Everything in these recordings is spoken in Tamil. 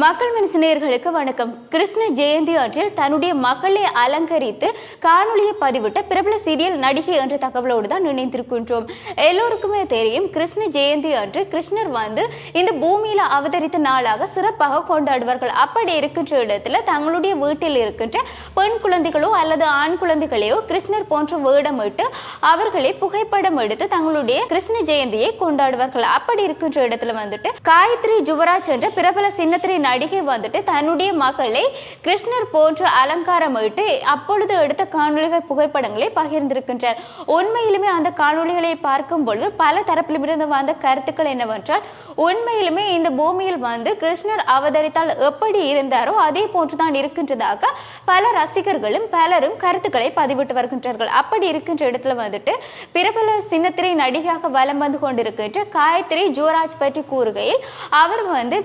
மக்கள் மனசினியர்களுக்கு வணக்கம். கிருஷ்ண ஜெயந்தி அன்றில் தன்னுடைய மகளை அலங்கரித்து காணொலியை பதிவிட்ட பிரபல சீரியல் நடிகை என்ற தகவலோடு தான் நினைத்திருக்கின்றோம் எல்லோருக்குமே தெரியும் கிருஷ்ண ஜெயந்தி அன்று கிருஷ்ணர் வந்து இந்த பூமியில அவதரித்த நாளாக சிறப்பாக கொண்டாடுவார்கள். அப்படி இருக்கின்ற இடத்துல தங்களுடைய வீட்டில் இருக்கின்ற பெண் குழந்தைகளோ அல்லது ஆண் குழந்தைகளையோ கிருஷ்ணர் போன்ற வேடமிட்டு அவர்களை புகைப்படம் எடுத்து தங்களுடைய கிருஷ்ண ஜெயந்தியை கொண்டாடுவார்கள். அப்படி இருக்கின்ற இடத்துல வந்துட்டு காயத்ரி ஜுவராஜ் என்ற பிரபல சின்னத்திரை நடிகை வந்துட்டு தன்னுடைய மகளை கிருஷ்ணர் போன்ற அலங்காரம் விட்டு அப்பொழுது எடுத்த காணொலிகள் புகைப்படங்களை பகிர்ந்திருக்கின்றார். உண்மையிலுமே அந்த காணொளிகளை பார்க்கும் பொழுது பல தரப்பிலிருந்து வந்த கருத்துக்கள் என்னவென்றால் உண்மையிலுமே இந்த பூமியில் வந்து கிருஷ்ணர் அவதரித்தால் எப்படி இருந்தாரோ அதே போன்றுதான் இருக்கின்றதாக பல ரசிகர்களும் பலரும் கருத்துக்களை பதிவிட்டு வருகின்றார்கள். அப்படி இருக்கின்ற இடத்துல வந்துட்டு பிரபல சின்னத்திரை நடிகையாக வலம் வந்து கொண்டிருக்கின்ற காயத்ரி ஜோராஜ் பற்றி கூறுகையில் அவர் வந்து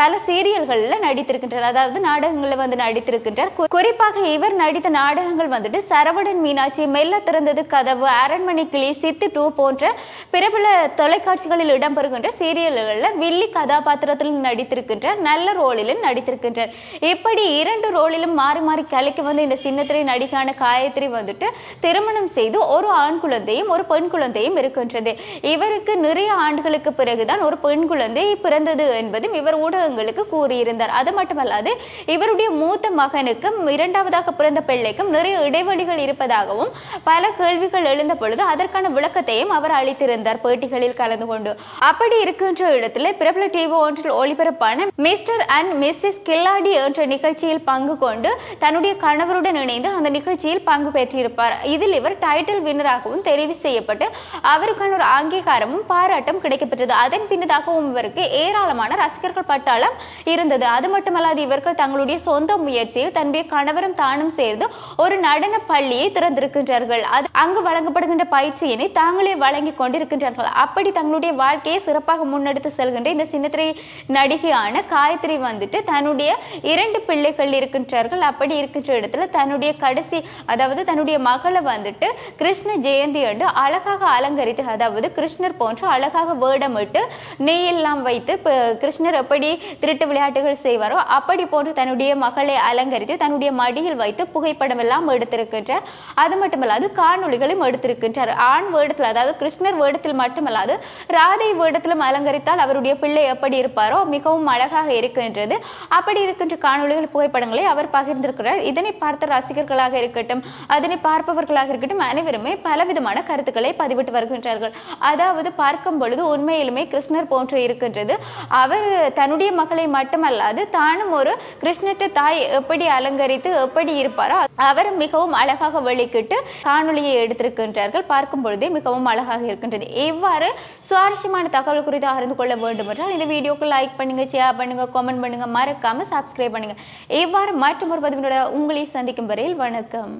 பல சீரியல் சீரியல்களில் நடித்திருக்கின்றார். அதாவது நாடகங்களில் வந்து நடித்திருக்கின்றார். குறிப்பாக இவர் நடித்த நாடகங்கள் வந்துட்டு சரவணன் மீனாட்சி மெல்ல திறந்தது கதவு அரண்மனை கிளி சித்து டூ போன்ற பிரபல தொலைக்காட்சிகளில் இடம்பெறுகின்ற சீரியல்களில் வில்லி கதாபாத்திரத்தில் நடித்திருக்கின்றார். நல்ல ரோலிலும் நடித்திருக்கின்றார். இப்படி இரண்டு ரோலிலும் மாறி மாறி கலைக்கு வந்து இந்த சின்னத்திரை நடிகான காயத்ரி வந்துட்டு திருமணம் செய்து ஒரு ஆண் குழந்தையும் ஒரு பெண் குழந்தையும் இருக்கின்றது. இவருக்கு நிறைய ஆண்டுகளுக்கு பிறகுதான் ஒரு பெண் குழந்தை பிறந்தது என்பதும் இவர் ஊடகங்களுக்கு கூறு கூறியிருந்தார். அது மட்டுமல்லாது இவருடைய மூத்த மகனுக்கும் இரண்டாவதாக பிறந்த பிள்ளைக்கும் நிறைய இடைவெளிகள் இருப்பதாகவும் பல கேள்விகள் எழுந்த பொழுது அதற்கான விளக்கத்தையும் அவர் அளித்திருந்தார் பேட்டிகளில் கலந்து கொண்டு. அப்படி இருக்கின்ற இடத்துல பிரபல டிவி ஒன்றில் ஒளிபரப்பான மிஸ்டர் அண்ட் மிஸ்ஸஸ் கில்லாடி என்ற நிகழ்ச்சியில் பங்கு கொண்டு தன்னுடைய கணவருடன் இணைந்து அந்த நிகழ்ச்சியில் பங்கு பெற்றிருப்பார். இதில் இவர் டைட்டில் வின்னராகவும் தெரிவு செய்யப்பட்டு அவருக்கான ஒரு அங்கீகாரமும் பாராட்டும் கிடைக்கப்பெற்றது. அதன் பின்னதாகவும் இவருக்கு ஏராளமான ரசிகர்கள் பட்டாளம் இருந்தது. அது மட்டுமல்லாது இவர்கள் தங்களுடைய சொந்த முயற்சியில் தன்னுடைய கணவரும் தானும் சேர்ந்து ஒரு நடன பள்ளியை திறந்திருக்கின்றார்கள். அது அங்கு வழங்கப்படுகின்ற பயிற்சியினை தாங்களே வழங்கி கொண்டிருக்கின்றார்கள். அப்படி தங்களுடைய வாழ்க்கையை சிறப்பாக முன்னெடுத்து செல்கின்ற இந்த சின்னத்திரை நடிகையான காயத்ரி வந்துட்டு தன்னுடைய இரண்டு பிள்ளைகள் இருக்கின்றார்கள். அப்படி இருக்கின்ற இடத்துல தன்னுடைய கடைசி அதாவது தன்னுடைய மகளை வந்துட்டு கிருஷ்ண ஜெயந்தி அன்று அழகாக அலங்கரித்து அதாவது கிருஷ்ணர் போன்று அழகாக வேடமிட்டு நெய்யெல்லாம் வைத்து கிருஷ்ணர் எப்படி திருட்டு விளையாட்டு விளையாட்டுகள் செய்வாரோ அப்படி போன்று தன்னுடைய மகளை அலங்கரித்து தன்னுடைய மடியில் வைத்து புகைப்படம் எல்லாம் எடுத்திருக்கின்றார். அது மட்டுமல்லாது காணொலிகளையும் எடுத்திருக்கின்றார். ஆண் வேடத்தில் அதாவது கிருஷ்ணர் வேடத்தில் மட்டுமல்லாது ராதை வேடத்திலும் அலங்கரித்தால் அவருடைய பிள்ளை எப்படி இருப்பாரோ மிகவும் அழகாக இருக்கின்றது. அப்படி இருக்கின்ற காணொலிகள் புகைப்படங்களை அவர் பகிர்ந்திருக்கிறார். இதனை பார்த்த ரசிகர்களாக இருக்கட்டும் அதனை பார்ப்பவர்களாக இருக்கட்டும் அனைவருமே பலவிதமான கருத்துக்களை பதிவிட்டு வருகின்றார்கள். அதாவது பார்க்கும் பொழுது உண்மையிலுமே கிருஷ்ணர் போன்று இருக்கின்றது. அவர் தன்னுடைய மகளை மட்டும் மட்டுமல்லாது தானும் ஒரு கிருஷ்ணட்டு தாய் எப்படி அலங்கரித்து எப்படி இருப்பாரோ அவர் மிகவும் அழகாக வெளிக்கிட்டு காணொலியை எடுத்திருக்கின்றார்கள். பார்க்கும் பொழுதே மிகவும் அழகாக இருக்கின்றது. இவ்வாறு சுவாரஸ்யமான தகவல் குறித்து அறிந்து கொள்ள வேண்டும் என்றால் இந்த வீடியோக்கு லைக் பண்ணுங்க ஷேர் பண்ணுங்க கமெண்ட் பண்ணுங்க மறக்காம சப்ஸ்கிரைப் பண்ணுங்க. இவ்வாறு மற்றும் ஒரு பதிவினோட உங்களை சந்திக்கும் வரையில் வணக்கம்.